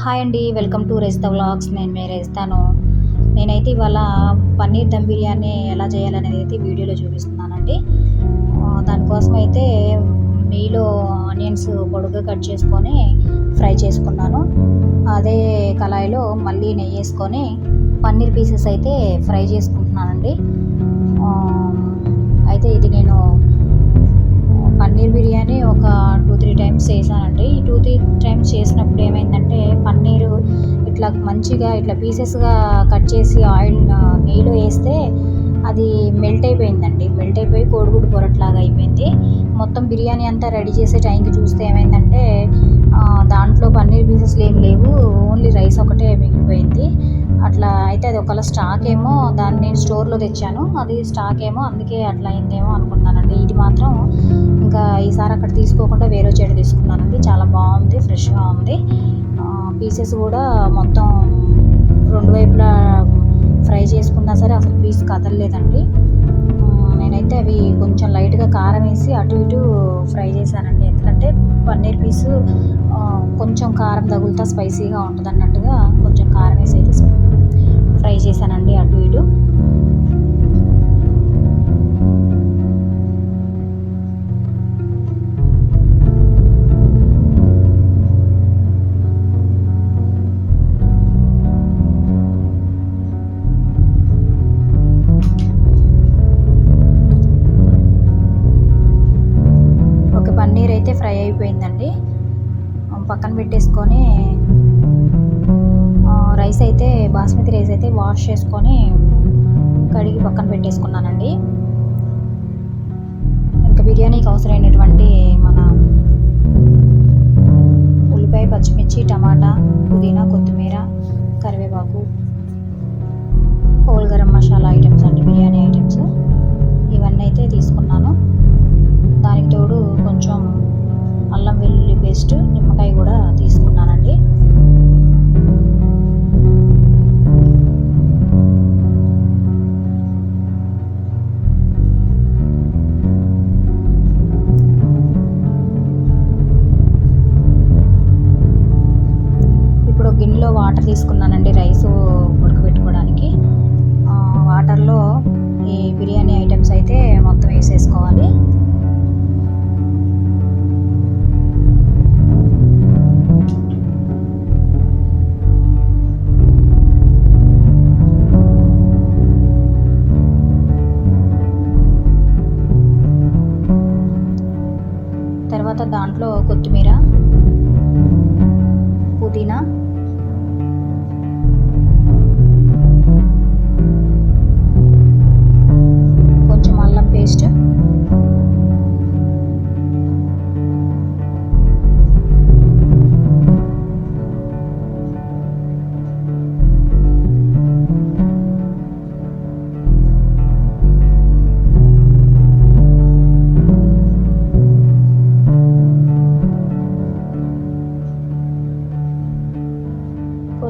Hi అండి welcome to రేస్తా vlogs. నేను మీరు వేస్తాను నేనైతే ఇవాళ పన్నీర్ దమ్ బిర్యానీ ఎలా చేయాలనేది అయితే వీడియోలో చూపిస్తున్నానండి. దానికోసం అయితే నెయ్యిలో ఆనియన్స్ పొడుగ్గా కట్ చేసుకొని ఫ్రై చేసుకున్నాను. అదే కళాయిలో మళ్ళీ నెయ్యి వేసుకొని పన్నీర్ పీసెస్ అయితే ఫ్రై చేసుకుంటున్నానండి. అయితే ఇది నేను పన్నీర్ బిర్యానీ ఒక టూ త్రీ టైమ్స్ చేశానండి. ఈ టూ త్రీ టైమ్స్ చేసినప్పుడు ఏమైందంటే ఇట్లా మంచిగా ఇట్లా పీసెస్గా కట్ చేసి ఆయిల్ నెయ్యిలో వేస్తే అది మెల్ట్ అయిపోయిందండి. మెల్ట్ అయిపోయి కోడిగుడ్డు పొరట్లాగా అయిపోయింది. మొత్తం బిర్యానీ అంతా రెడీ చేసే టైంకి చూస్తే ఏమైందంటే దాంట్లో పన్నీర్ పీసెస్లు ఏం లేవు. ఓన్లీ రైస్ ఒకటే మిగిలిపోయింది. అట్లా అయితే అది ఒకవేళ స్టాక్ ఏమో దాన్ని నేను స్టోర్లో తెచ్చాను. అది స్టాక్ ఏమో అందుకే అట్లా అయిందేమో అనుకున్నానండి. ఇది మాత్రం ఇంకా ఈసారి అక్కడ తీసుకోకుండా వేరే చెడు తీసుకున్నానండి. చాలా బాగుంది ఫ్రెష్గా ఉంది. పీసెస్ కూడా మొత్తం రెండు వైపులా ఫ్రై చేసుకున్నా సరే అసలు పీస్ కదలలేదండి. నేనైతే అవి కొంచెం లైట్గా కారం వేసి అటు ఇటు ఫ్రై చేశానండి. ఎందుకంటే పన్నీర్ పీసు కొంచెం కారం తగులుతా స్పైసీగా ఉంటుంది అన్నట్టుగా కొంచెం కారం వేసి అయితే రైస్ అయితే బాస్మతి రైస్ అయితే వాష్ చేసుకొని కడిగి పక్కన పెట్టేసుకున్నానండి. ఇంకా బిర్యానీకి అవసరమైనటువంటి మన ఉల్లిపాయ పచ్చిమిర్చి టమాటా పుదీనా కొత్తిమీర కరివేపాకు హోల్ గరం మసాలా ఐటమ్స్ అండి బిర్యానీ ఐటమ్స్ ఇవన్నీ అయితే తీసుకున్నాను. దానికి తోడు కొంచెం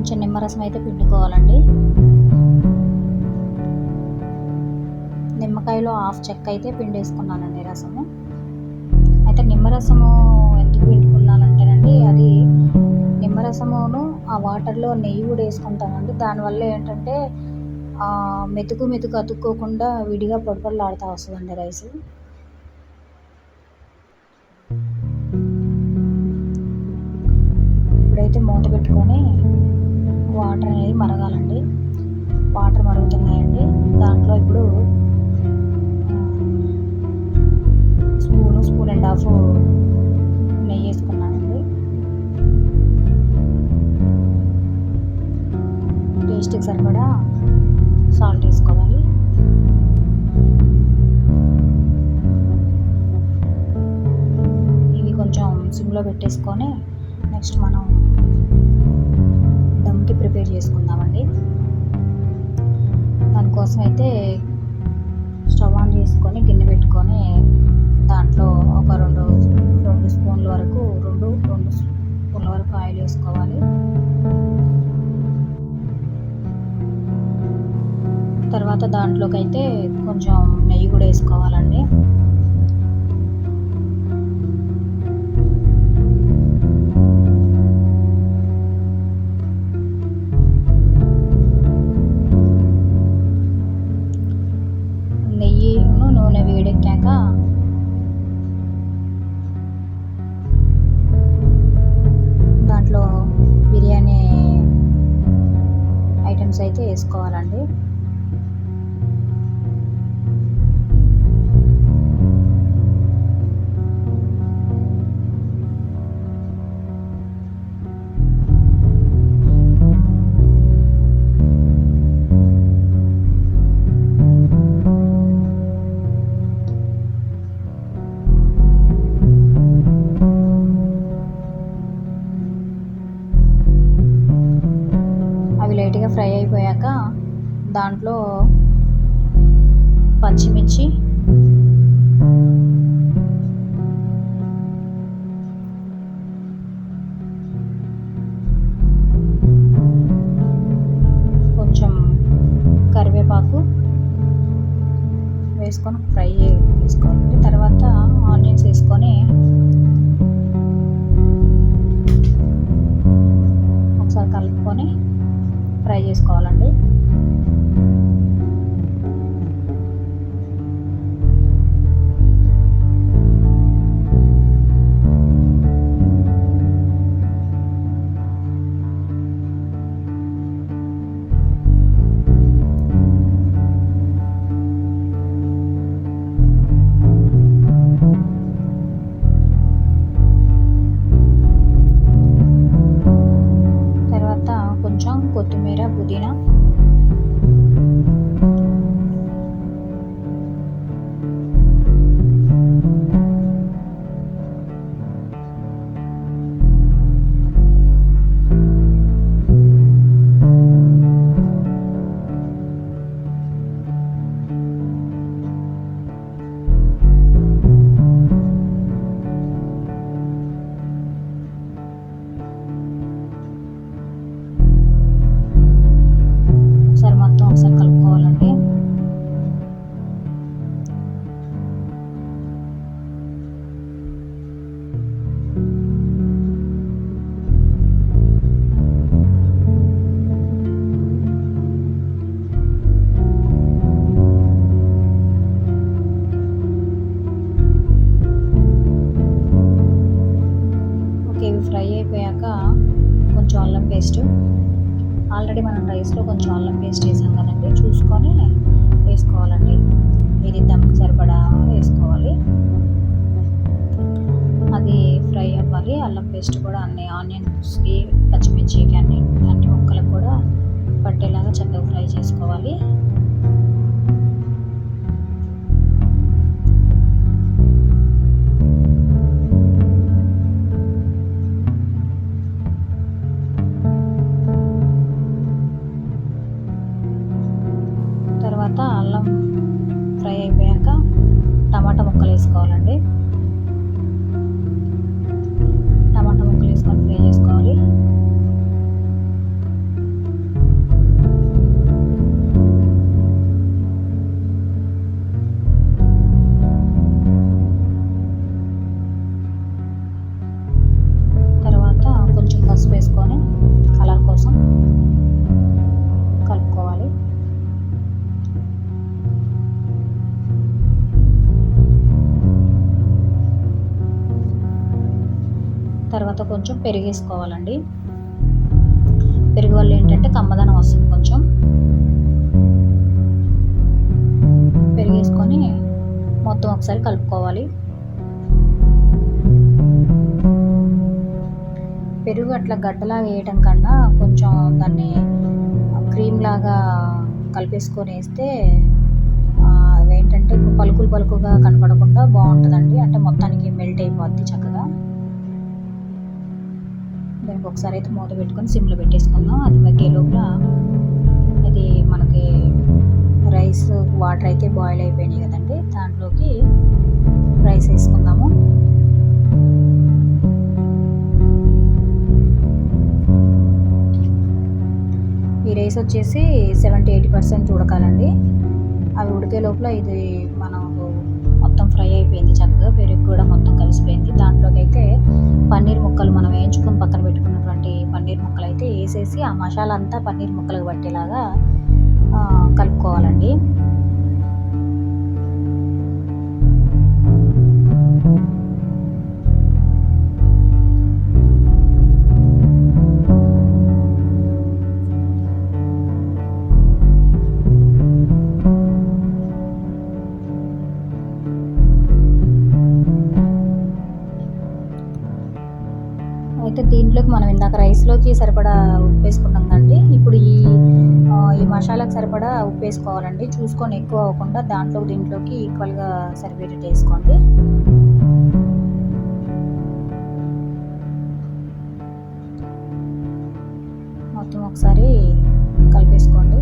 కొంచెం నిమ్మరసం అయితే పిండుకోవాలండి. నిమ్మకాయలో హాఫ్ చెక్క అయితే పిండేసుకున్నానండి రసము. అయితే నిమ్మరసము ఎందుకు పిండుకున్నానంటేనండి అది నిమ్మరసమును ఆ వాటర్లో నెయ్యి కూడా వేసుకుంటానండి దానివల్ల ఏంటంటే మెతుకు మెతుకు అతుక్కోకుండా విడిగా పొడిపొడలాడుతూ వస్తుందండి రైస్. ఇప్పుడైతే మూత పెట్టుకొని వాటర్ అనేది మరగాలండి. వాటర్ మరుగుతున్నాయండి. దాంట్లో ఇప్పుడు స్పూను స్పూన్ అండ్ హాఫ్ నెయ్యి వేసుకున్నానండి. టేస్ట్కి సరిపడా సాల్ట్ వేసుకోవాలి. ఇవి కొంచెం సిమ్లో పెట్టేసుకొని నెక్స్ట్ మనం ప్రిపేర్ చేసుకుందామండి. దానికోసం అయితే స్టవ్ ఆన్ చేసుకొని గిన్నె పెట్టుకొని దాంట్లో ఒక రెండు రెండు స్పూన్ల వరకు రెండు రెండు స్పూన్ల వరకు ఆయిల్ వేసుకోవాలి. తర్వాత దాంట్లోకి అయితే కొంచెం నెయ్యి కూడా వేసుకోవాలండి. అయితే వేసుకోవాలండి. దాంట్లో పచ్చిమిర్చి. కొంచెం కరివేపాకు వేసుకొని ఫ్రై వేసుకోవాలండి తర్వాత ఆనియన్స్ వేసుకొని ఒకసారి కలుపుకొని ఫ్రై చేసుకోవాలండి. అల్లం పేస్ట్ కూడా అన్ని ఆనియన్స్కి పచ్చిమిర్చికి అన్ని అన్ని ముక్కలకు కూడా పట్టేలాగా చక్కగా ఫ్రై చేసుకోవాలి. తర్వాత అల్లం ఫ్రై అయిపోయాక టమాటా ముక్కలు వేసుకోవాలండి. కలర్ కోసం కలుపుకోవాలి. తర్వాత కొంచెం పెరిగేసుకోవాలండి. పెరుగు వల్ల ఏంటంటే కమ్మదనం వస్తుంది కొంచెం. పెరిగేసుకొని మొత్తం ఒకసారి కలుపుకోవాలి. అట్లా గడ్డలాగా వేయటం కన్నా కొంచెం దాన్ని క్రీమ్ లాగా కలిపేసుకొని వేస్తే ఆ, అవేంటంటే పలుకులు పలుకుగా కనపడకుండా బాగుంటుందండి. అంటే మొత్తానికి మెల్ట్ అయిపోద్ది చక్కగా. దానికి ఒకసారి అయితే మూత పెట్టుకొని సిమ్లో పెట్టేసుకుందాం. అది మగ్గే లోపల ఇది మనకి రైస్ వాటర్ అయితే బాయిల్ అయిపోయినాయి కదా. రైస్ వచ్చేసి సెవెంటీ ఎయిటీ పర్సెంట్ ఉడకాలండి. అవి ఉడికే లోపల ఇది మనం మొత్తం ఫ్రై అయిపోయింది చక్కగా పెరుగు కూడా మొత్తం కలిసిపోయింది. దాంట్లోకి అయితే పన్నీర్ ముక్కలు మనం వేయించుకొని పక్కన పెట్టుకున్నటువంటి పన్నీర్ ముక్కలు అయితే వేసేసి ఆ మసాలా అంతా పన్నీర్ ముక్కలకు పట్టేలాగా రైస్లోకి సరిపడా ఉప్పు వేసుకున్నాం కండి ఇప్పుడు ఈ ఈ మసాలాకి సరిపడా ఉప్పు వేసుకోవాలండి. చూసుకొని ఎక్కువ అవ్వకుండా దాంట్లో దీంట్లోకి ఈక్వల్గా సరిపోయేటట్టు వేసుకోండి. మొత్తం ఒకసారి కలిపేసుకోండి.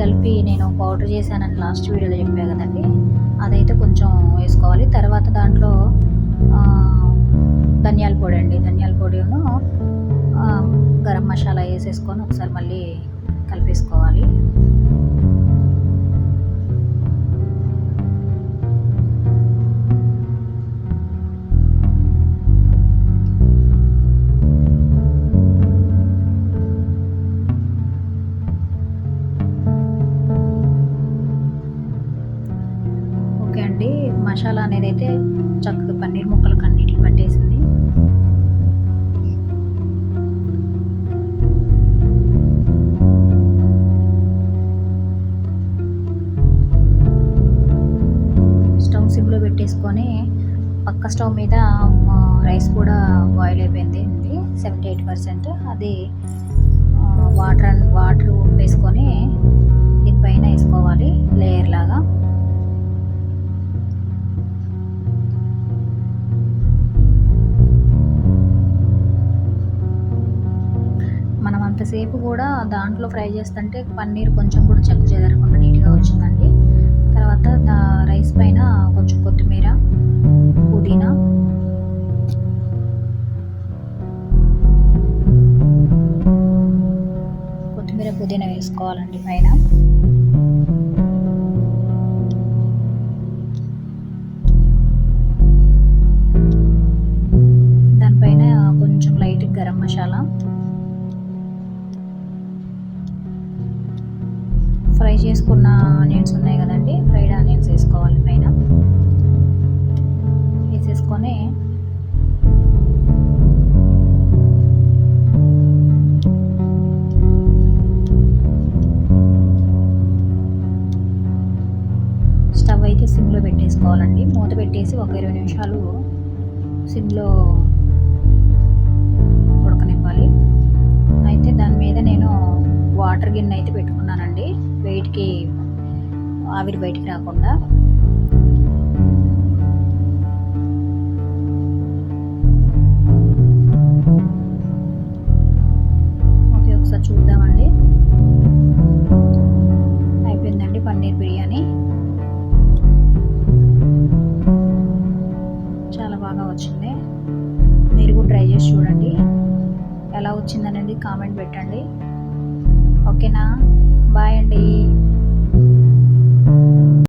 కలిపి నేను పౌడర్ చేశానని లాస్ట్ వీడియోలో చెప్పా కదండి. అదైతే కొంచెం వేసుకోవాలి. తర్వాత దాంట్లో ధనియాల పొడి అండి. ధనియాల పొడిను గరం మసాలా వేసేసుకొని ఒకసారి మళ్ళీ కలిపేసుకోవాలి. ముక్కలకు అన్నిటికి పట్టేసింది. స్టవ్ సిమ్లో పెట్టేసుకొని పక్క స్టవ్ మీద రైస్ కూడా బాయిల్ అయిపోయింది. Seventy eight percent. అది వాటర్ వాటర్ వేసుకొని దీనిపైన వేసుకోవాలి లేయర్ లాగా. సేపు కూడా దాంట్లో ఫ్రై చేస్తుంటే పన్నీర్ కొంచెం కూడా చెక్కు చెదరకుండా నీట్గా వచ్చిందండి. తర్వాత దా రైస్ పైన కొంచెం కొత్తిమీర పుదీనా. కొత్తిమీర పుదీనా వేసుకోవాలండి పైన. సిమ్లో పెట్టేసుకోవాలండి. మూత పెట్టేసి ఒక ఇరవై నిమిషాలు సిమ్లో ఉడకనివ్వాలి. అయితే దాని మీద నేను వాటర్ గిన్నె అయితే పెట్టుకున్నానండి. వెయిట్కి ఆవిరి బయటికి రాకుండా.